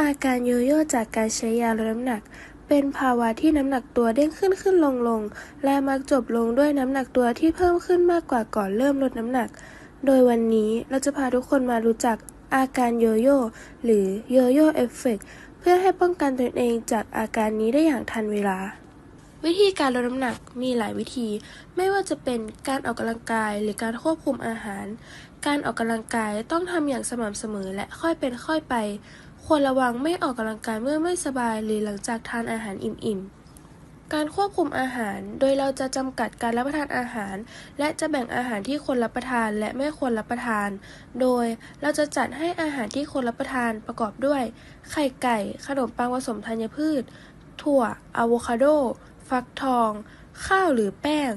อาการโยโย่จากการใช้ยาลดน้ำหนัก เป็นภาวะที่น้ำหนักตัวเด้งขึ้นขึ้นลงลง และมักจบลงด้วยน้ำหนักตัวที่เพิ่มขึ้นมากกว่าก่อนเริ่มลดน้ำหนัก โดยวันนี้เราจะพาทุกคนมารู้จักอาการโยโย่หรือโยโย่เอฟเฟกต์เพื่อให้ป้องกันตนเองจากอาการนี้ได้อย่างทันเวลา วิธีการลดน้ำหนักมีหลายวิธี ไม่ว่าจะเป็นการออกกำลังกายหรือการควบคุมอาหาร การออกกำลังกายต้องทำอย่างสม่ำเสมอและค่อยเป็นค่อยไป ควรระวังไม่ออกกำลังกายเมื่อไม่สบายหรือหลังจากทานอาหารอิ่มๆ การควบคุมอาหาร โดยเราจะจำกัดการรับประทานอาหาร และจะแบ่งอาหารที่ควรรับประทานและไม่ควรรับประทาน โดยเราจะจัดให้อาหารที่ควรรับประทานประกอบด้วย ไข่ไก่ ขนมปังผสมธัญพืช ถั่วอะโวคาโด ฟักทอง ข้าวหรือแป้ง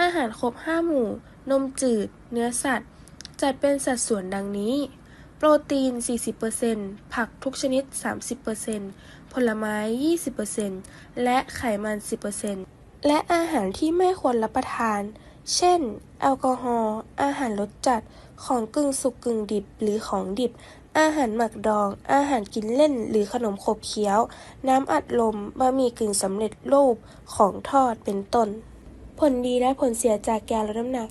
อาหารครบห้าหมู่ นมจืด เนื้อสัตว์ จัดเป็นสัดส่วนดังนี้ โปรตีน 40%ผักทุกชนิด 30%ผลไม้ 20%และไขมัน 10%และอาหารที่ไม่ควรรับประทาน เช่น แอลกอฮอล์ อาหารรสจัด ของกึ่งสุกกึ่งดิบ หรือของดิบ อาหารหมักดอง อาหารกินเล่น หรือขนมขบเคี้ยว น้ำอัดลม บะหมี่กึ่งสำเร็จรูป ของทอด เป็นต้น ผลดีและผลเสียจากยาลดน้ำหนัก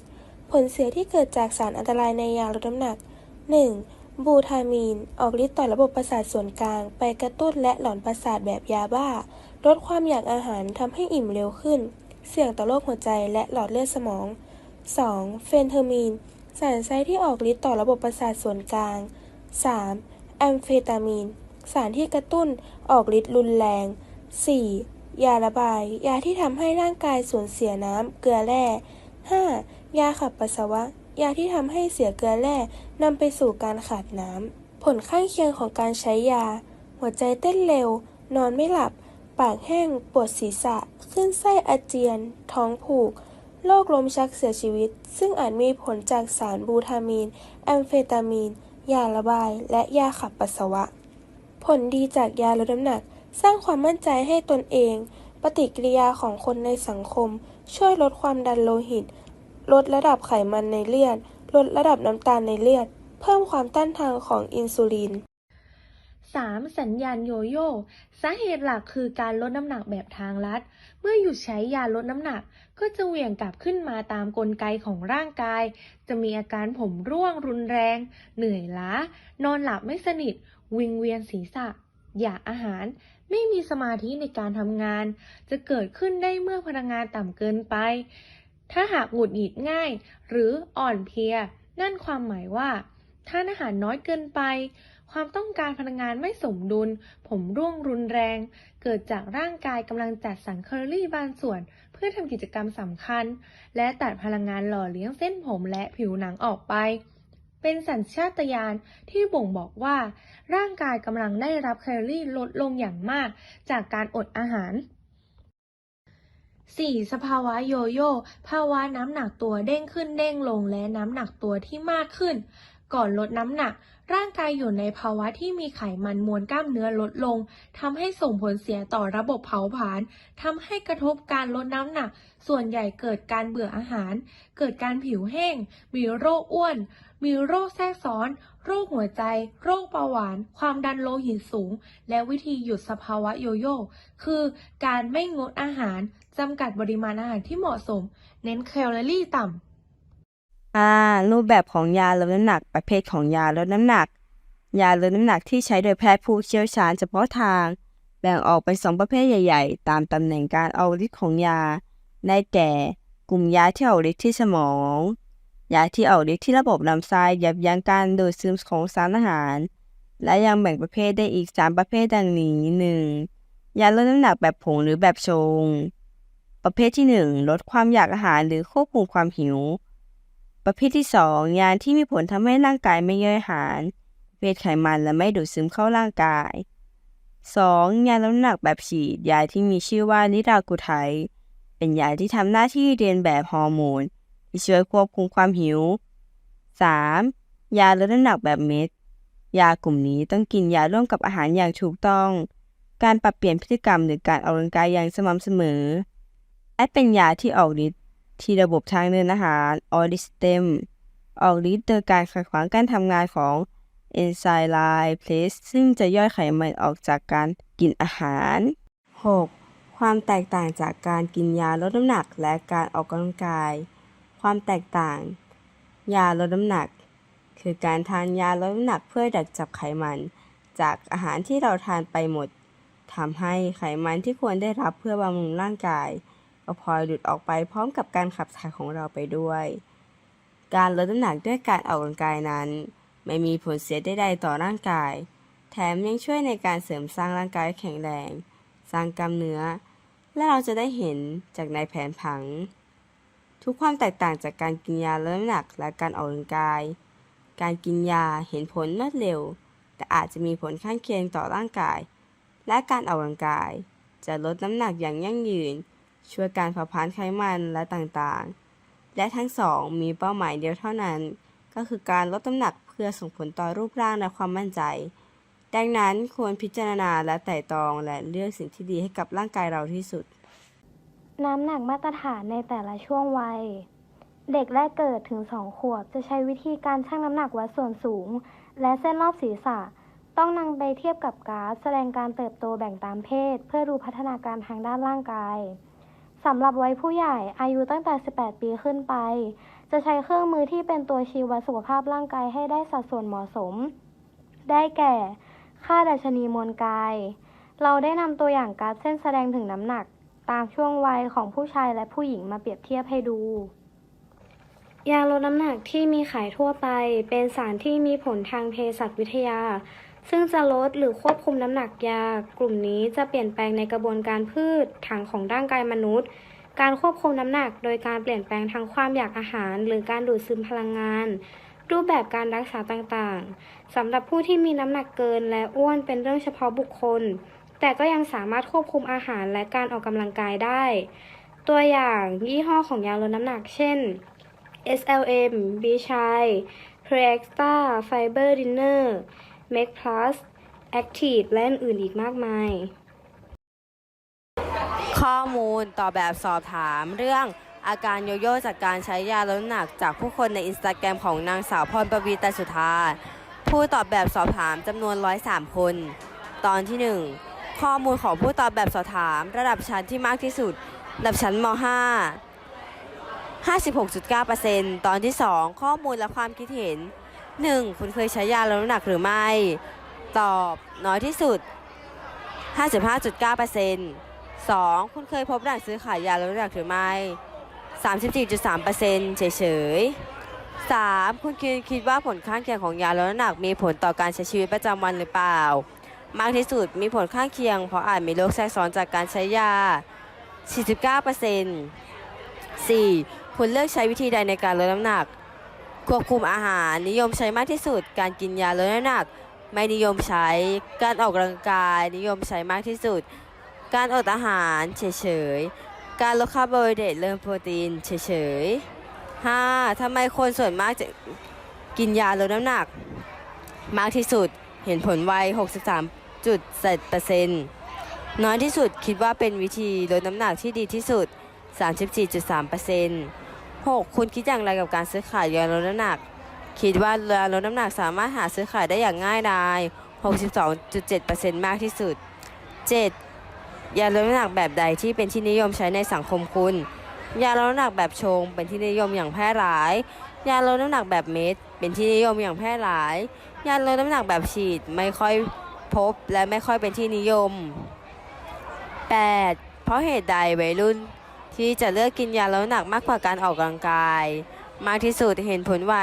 ผลเสียที่เกิดจากสารอันตรายในยาลดน้ำหนัก 1. บูทามีน ออกฤทธิ์ต่อระบบประสาทส่วนกลาง ไปกระตุ้นและหลอนประสาทแบบยาบ้า ลดความอยากอาหารทำให้อิ่มเร็วขึ้น เสี่ยงต่อโรคหัวใจและหลอดเลือดสมอง 2. เฟนเทอร์มีน สารไซที่ออกฤทธิ์ต่อระบบประสาทส่วนกลาง 3. แอมเฟตามีน สารที่กระตุ้นออกฤทธิ์รุนแรง 4. ยาระบาย ยาที่ทำให้ร่างกายสูญเสียน้ำเกลือแร่ 5. ยาขับปัสสาวะ ยาที่ทำให้เสียเกลือแร่นำไปสู่การขาดน้ำ ผลข้างเคียงของการใช้ยา หัวใจเต้นเร็ว นอนไม่หลับ ปากแห้ง ปวดศีรษะ ขึ้นไส้อาเจียน ท้องผูก โรคลมชักเสียชีวิต ซึ่งอาจมีผลจากสารบูทามีน แอมเฟตามีน ยาระบาย และยาขับปัสสาวะ ผลดีจากยาลดน้ำหนัก สร้างความมั่นใจให้ตนเอง ปฏิกิริยาของคนในสังคม ช่วยลดความดันโลหิต ลดระดับไขมันในเลือด ลดระดับน้ำตาลในเลือด เพิ่มความต้านทานของอินซูลิน 3. สัญญาณโยโย่ สาเหตุหลักคือการลดน้ำหนักแบบทางลัด เมื่อหยุดใช้ยาลดน้ำหนัก ก็จะเหวี่ยงกลับขึ้นมาตามกลไกของร่างกาย จะมีอาการผมร่วงรุนแรง เหนื่อยล้า นอนหลับไม่สนิท วิงเวียนศีรษะ อยากอาหาร ไม่มีสมาธิในการทำงาน จะเกิดขึ้นได้เมื่อพลังงานต่ำเกินไป ถ้าหากหงุดหงิดง่าย หรืออ่อนเพลีย นั่นความหมายว่าทานอาหารน้อยเกินไป ความต้องการพลังงานไม่สมดุล ผมร่วงรุนแรง เกิดจากร่างกายกำลังจัดสรรแคลอรี่บางส่วน เพื่อทำกิจกรรมสำคัญ และตัดพลังงานหล่อเลี้ยงเส้นผมและผิวหนังออกไป เป็นสัญชาตญาณที่บ่งบอกว่า ร่างกายกำลังได้รับแคลอรี่ลดลงอย่างมาก จากการอดอาหาร 4. สภาวะโยโย่ภาวะน้ำหนักตัวเด้งขึ้นเด้งลงและน้ำหนักตัวที่มากขึ้น ก่อนลดน้ำหนัก ร่างกายอยู่ในภาวะที่มีไขมันมวลกล้ามเนื้อลดลงทำให้ส่งผลเสียต่อระบบเผาผลาญทำให้กระทบการลดน้ำหนัก ส่วนใหญ่เกิดการเบื่ออาหาร เกิดการผิวแห้ง มีโรคอ้วน มีโรคแทรกซ้อน โรคหัวใจ โรคเบาหวาน ความดันโลหิตสูง และวิธีหยุดสภาวะโยโย่คือการไม่งดอาหาร จำกัดปริมาณอาหารที่เหมาะสม เน้นแคลอรี่ต่ำอ่ารูปแบบของยาลดน้ำหนักประเภทของยาลดน้ำหนัก ยาลดน้ำหนักที่ใช้โดยแพทย์ผู้เชี่ยวชาญเฉพาะทาง แบ่งออกเป็นสองประเภทใหญ่ ๆ ตามตำแหน่งการออกฤทธิ์ของยา ได้แก่ กลุ่มยาที่ออกฤทธิ์ที่สมอง ยาที่ออกฤทธิ์ที่ระบบลำไส้ยับยั้งการดูดซึมของสารอาหารและยังแบ่งประเภทได้อีก 3 ประเภทดังนี้ 1. ยาลดน้ำหนักแบบผงหรือแบบชง ประเภทที่ 1 ลดความอยากอาหารหรือควบคุมความหิว ประเภทที่ 2 ยาที่มีผลทำให้ร่างกายไม่ย่อยอาหารประเภทไขมันและไม่ดูดซึมเข้าร่างกาย 2. ยาลดน้ำหนักแบบฉีด ยาที่มีชื่อว่านิรากูไทยเป็นยาที่ทำหน้าที่เรียนแบบฮอร์โมนที่ช่วยควบคุมความหิว 3. ยาลดน้ำหนักแบบเม็ด ยากลุ่มนี้ต้องกินยาร่วมกับอาหารอย่างถูกต้อง การปรับเปลี่ยนพฤติกรรมหรือการออกกำลังกายอย่างสม่ำเสมอ และเป็นยาที่ออกฤทธิ์ที่ระบบทางเดินอาหารออริสเตมออกฤทธิ์โดยการขัดขวางการทำงานของเอนไซม์ไลเพลสซึ่งจะย่อยไขมันออกจากการกินอาหาร 6. ความแตกต่างจากการกินยาลดน้ำหนักและการออกกำลังกาย ความแตกต่าง ยาลดน้ำหนัก คือการทานยาลดน้ำหนักเพื่อดักจับไขมัน จากอาหารที่เราทานไปหมดทำให้ไขมันที่ควรได้รับเพื่อบำรุงร่างกาย ก็พลอยหลุดออกไปพร้อมกับการขับถ่ายของเราไปด้วย การลดน้ำหนักด้วยการออกกำลังกายนั้น ไม่มีผลเสียใดๆต่อร่างกาย แถมยังช่วยในการเสริมสร้างร่างกายแข็งแรง สร้างกล้ามเนื้อ และเราจะได้เห็นจากในแผนผัง ทุกความแตกต่างจากการกินยาลดน้ำหนักและการออกกำลังกาย การกินยาเห็นผลรวดเร็ว แต่อาจจะมีผลข้างเคียงต่อร่างกาย และการออกกำลังกาย จะลดน้ำหนักอย่างยั่งยืน ช่วยการเผาผลาญไขมันและต่างๆ และทั้งสองมีเป้าหมายเดียวเท่านั้น ก็คือการลดน้ำหนักเพื่อส่งผลต่อรูปร่างและความมั่นใจ ดังนั้นควรพิจารณาและไต่ตองและเลือกสิ่งที่ดีให้กับร่างกายเราที่สุด น้ำหนักมาตรฐานในแต่ละช่วงวัย เด็กแรกเกิดถึง2ขวบจะใช้วิธีการชั่งน้ำหนักวัดส่วนสูง และเส้นรอบศีรษะต้องนำไปเทียบกับกราฟแสดงการเติบโตแบ่งตามเพศ เพื่อดูพัฒนาการทางด้านร่างกาย สำหรับวัยผู้ใหญ่อายุตั้งแต่ 18 ปีขึ้นไป จะใช้เครื่องมือที่เป็นตัวชี้วัดสุขภาพร่างกายให้ได้สัดส่วนเหมาะสม ได้แก่ ค่าดัชนีมวลกาย เราได้นำตัวอย่างกราฟเส้นแสดงถึงน้ำหนัก ตามช่วงวัยของผู้ชายและผู้หญิงมาเปรียบเทียบให้ดู ยาลดน้ำหนักที่มีขายทั่วไป เป็นสารที่มีผลทางเภสัชวิทยา ซึ่งจะลดหรือควบคุมน้ำหนักยา กลุ่มนี้จะเปลี่ยนแปลงในกระบวนการพืชถังของร่างกายมนุษย์ การควบคุมน้ำหนัก โดยการเปลี่ยนแปลงทางความอยากอาหาร หรือการดูดซึมพลังงาน รูปแบบการรักษาต่างๆสำหรับผู้ที่มีน้ำหนักเกินและอ้วนเป็นเรื่องเฉพาะบุคคล แต่ก็ยังสามารถควบคุมอาหารและการออกกำลังกายได้ ตัวอย่างยี่ห้อของยาลดน้ำหนัก เช่น SLM, B ชัย Preexta, Fiber Dinner, Make Plus, Active และอื่นอีกมากมาย ข้อมูลต่อแบบสอบถามเรื่องอาการโยโย่จากการใช้ยาลดน้ำหนักจากผู้คนในอินสตาแกรมของนางสาวพรประวีตรสุธา ผู้ตอบแบบสอบถามจำนวน 103 คน ตอนที่ 1 ข้อมูลของผู้ตอบแบบสอบถามระดับชั้นที่มากที่สุด ระดับชั้นม .5 56.9%ตอนที่ 2 ข้อมูลและความคิดเห็น 1. คุณเคยใช้ยาลดน้ำหนักหรือไม่ ตอบน้อยที่สุด 55.9% 2. คุณเคยพบหนังซื้อขายยาลดน้ำหนักหรือไม่ 34.3%เฉยๆ 3. คุณคิดคิดว่าผลข้างเคียงของยาลดน้ำหนักมีผลต่อการใช้ชีวิตประจำวันหรือเปล่า มากที่สุดมีผลข้างเคียง เพราะอาจมีโรคแทรกซ้อนจากการใช้ยา 49% 4. คุณเลือกใช้วิธีใดในการลดน้ำหนัก ควบคุมอาหารนิยมใช้มากที่สุด การกินยาลดน้ำหนัก ไม่นิยมใช้ การออกกำลังกายนิยมใช้มากที่สุด การอดอาหารเฉยๆ การลดคาร์โบไฮเดรตเริ่มโปรตีนเฉยๆ 5. ทำไมคนส่วนมากจะกินยาลดน้ำหนัก มากที่สุดเห็นผลไว 63.7%น้อยที่สุดคิดว่าเป็นวิธีลดน้ำหนักที่ดีที่สุด 34.3% 6. คุณคิดอย่างไรกับการซื้อขายยาลดน้ำหนัก คิดว่ายาลดน้ำหนักสามารถหาซื้อขายได้อย่างง่ายดาย62.7%มากที่สุด 7. ยาลดน้ำหนักแบบใดที่เป็นที่นิยมใช้ในสังคมคุณ ยาลดน้ำหนักแบบชงเป็นที่นิยมอย่างแพร่หลาย ยาลดน้ำหนักแบบเม็ดเป็นที่นิยมอย่างแพร่หลาย ยาลดน้ำหนักแบบฉีดไม่ค่อยพบและไม่ค่อยเป็นที่นิยม 8. เพราะเหตุใดวัยรุ่น ที่จะเลือกกินยาลดน้ำหนักมากกว่าการออกกำลังกาย มากที่สุดเห็นผลไว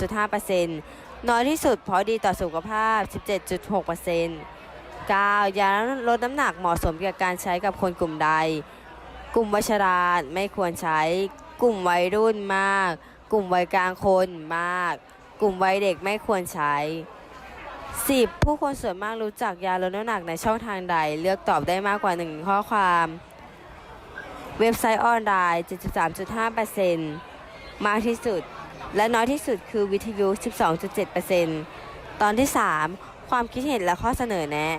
72.5%น้อยที่สุดเพราะดีต่อสุขภาพ 17.6% 9. ยาลดน้ำหนักเหมาะสมกับการใช้กับคนกลุ่มใด กลุ่มวัยชราไม่ควรใช้ กลุ่มวัยรุ่นมาก กลุ่มวัยกลางคนมาก กลุ่มวัยเด็กไม่ควรใช้ 10. ผู้คนส่วนมากรู้จักยาลดน้ำหนักในช่องทางใด เลือกตอบได้มากกว่า 1 ข้อความ เว็บไซต์ออนไลน์ 73.5%มากที่สุด และน้อยที่สุดคือวิทยุ 12.7%ตอนที่ 3 ความคิดเห็นและข้อเสนอแนะ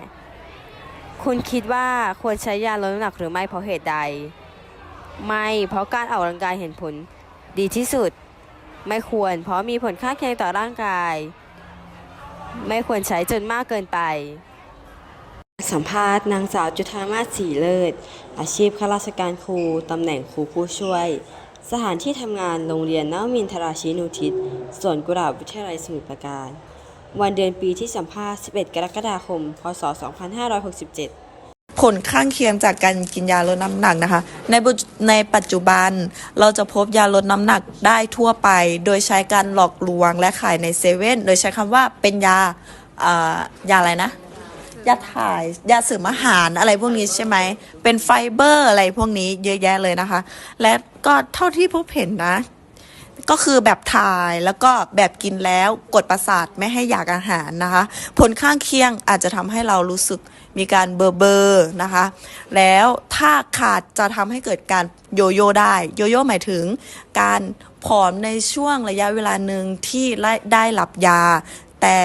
คุณคิดว่าควรใช้ยาลดน้ำหนักหรือไม่เพราะเหตุใด ไม่ เพราะการออกกำลังกายเห็นผลดีที่สุด ไม่ควร เพราะมีผลข้างเคียงต่อร่างกาย ไม่ควรใช้จนมากเกินไป สัมภาษณ์นางสาวจุธามาศสีเลิศ อาชีพข้าราชการครู ตำแหน่งครูผู้ช่วย สถานที่ทำงานโรงเรียนนวมินทราชินูทิศสวนกุหลาบวิทยาลัยสมุทรปราการ วันเดือนปีที่สัมภาษณ์ 11 กรกฎาคม พศ 2567ผลข้างเคียงจากการกินยาลดน้ำหนักนะคะ ในในปัจจุบันเราจะพบยาลดน้ำหนักได้ทั่วไป โดยใช้การหลอกลวงและขายในเซเว่นโดยใช้คำว่าเป็นยาอ่ายาอะไรนะ ยาถ่ายยาเสริมอาหารอะไรพวกนี้ใช่ไหม เป็นไฟเบอร์อะไรพวกนี้เยอะแยะเลยนะคะ และก็เท่าที่พบเห็นนะ ก็คือแบบถ่ายแล้วก็แบบกินแล้วกดประสาทไม่ให้อยากอาหารนะคะ ผลข้างเคียงอาจจะทำให้เรารู้สึกมีการเบอร์เบอร์นะคะ แล้วถ้าขาดจะทำให้เกิดการโยโย่ได้ โยโย่หมายถึงการผอมในช่วงระยะเวลาหนึ่งที่ได้รับยา แต่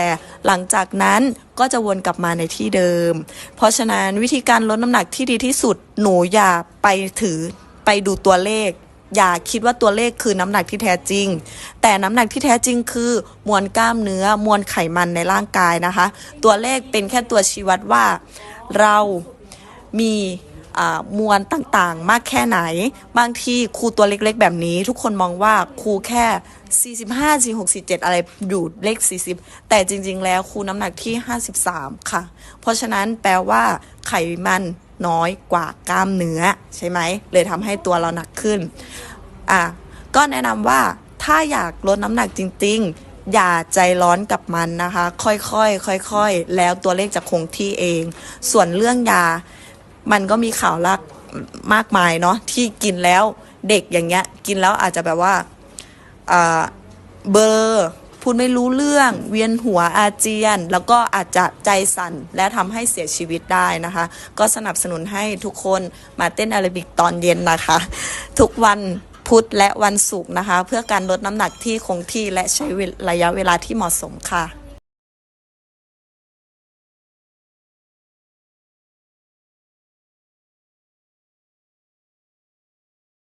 หลังจากนั้นก็จะวนกลับมาในที่เดิม เพราะฉะนั้นวิธีการลดน้ำหนักที่ดีที่สุดหนูอย่าไปถือไปดูตัวเลข อย่าคิดว่าตัวเลขคือน้ำหนักที่แท้จริง แต่น้ำหนักที่แท้จริงคือมวลกล้ามเนื้อมวลไขมันในร่างกายนะคะ ตัวเลขเป็นแค่ตัวชี้วัดว่า เรามี มวลต่างๆ มากแค่ไหน บางทีครูตัวเล็กๆ แบบนี้ ทุกคนมองว่าครูแค่ 45 46 47 อะไรอยู่เลข 40 แต่จริงๆ แล้วครูน้ำหนักที่ 53 ค่ะ เพราะฉะนั้นแปลว่าไขมันน้อยกว่ากล้ามเนื้อใช่ไหม เลยทำให้ตัวเราหนักขึ้น อะ ก็แนะนำว่าถ้าอยากลดน้ำหนักจริงๆ อย่าใจร้อนกับมันนะคะ ค่อยๆ ค่อยๆ แล้วตัวเลขจะคงที่เอง ส่วนเรื่องยา มันก็มีข่าวลักมากมายเนาะที่กินแล้วเด็กอย่างเงี้ย กินแล้วอาจจะแบบว่าเบอร์พูดไม่รู้เรื่องเวียนหัวอาเจียน แล้วก็อาจจะใจสั่นและทำให้เสียชีวิตได้นะคะ ก็สนับสนุนให้ทุกคนมาเต้นแอโรบิกตอนเย็นนะคะ ทุกวันพุธและวันศุกร์นะคะ เพื่อการลดน้ำหนักที่คงที่และใช้ระยะเวลาที่เหมาะสมค่ะ